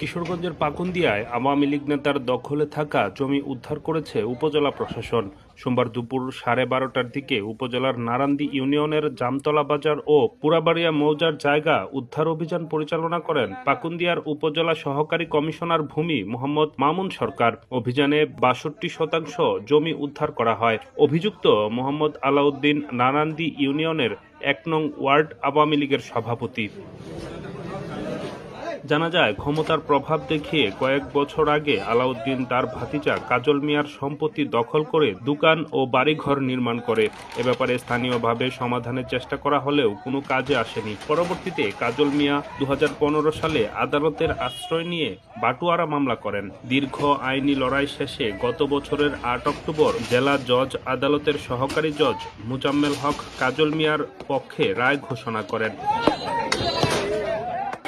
কিশোরগঞ্জের পাকুন্দিয়ায় আওয়ামী লীগ নেতার দখলে থাকা জমি উদ্ধার করেছে উপজেলা প্রশাসন। সোমবার দুপুর সাড়ে বারোটার দিকে উপজেলার নারান্দি ইউনিয়নের জামতলা বাজার ও পুরাবাড়িয়া মৌজার জায়গা উদ্ধার অভিযান পরিচালনা করেন পাকুন্দিয়ার উপজেলা সহকারী কমিশনার ভূমি মোহাম্মদ মামুন সরকার। অভিযানে বাষট্টি শতাংশ জমি উদ্ধার করা হয়। অভিযুক্ত মোহাম্মদ আলাউদ্দিন নারান্দি ইউনিয়নের এক নং ওয়ার্ড আওয়ামী লীগের সভাপতি। জানা যায়, ক্ষমতার প্রভাব দেখিয়ে কয়েক বছর আগে আলাউদ্দিন তার ভাতিজা কাজল মিয়ার সম্পত্তি দখল করে দোকান ও বাড়িঘর নির্মাণ করে। এ ব্যাপারে স্থানীয়ভাবে সমাধানের চেষ্টা করা হলেও কোনো কাজে আসেনি। পরবর্তীতে কাজল মিয়া দু হাজার পনেরো সালে আদালতের আশ্রয় নিয়ে বাটুয়ারা মামলা করেন। দীর্ঘ আইনি লড়াই শেষে গত বছরের আট অক্টোবর জেলা জজ আদালতের সহকারী জজ মুজাম্মেল হক কাজল মিয়ার পক্ষে রায় ঘোষণা করেন।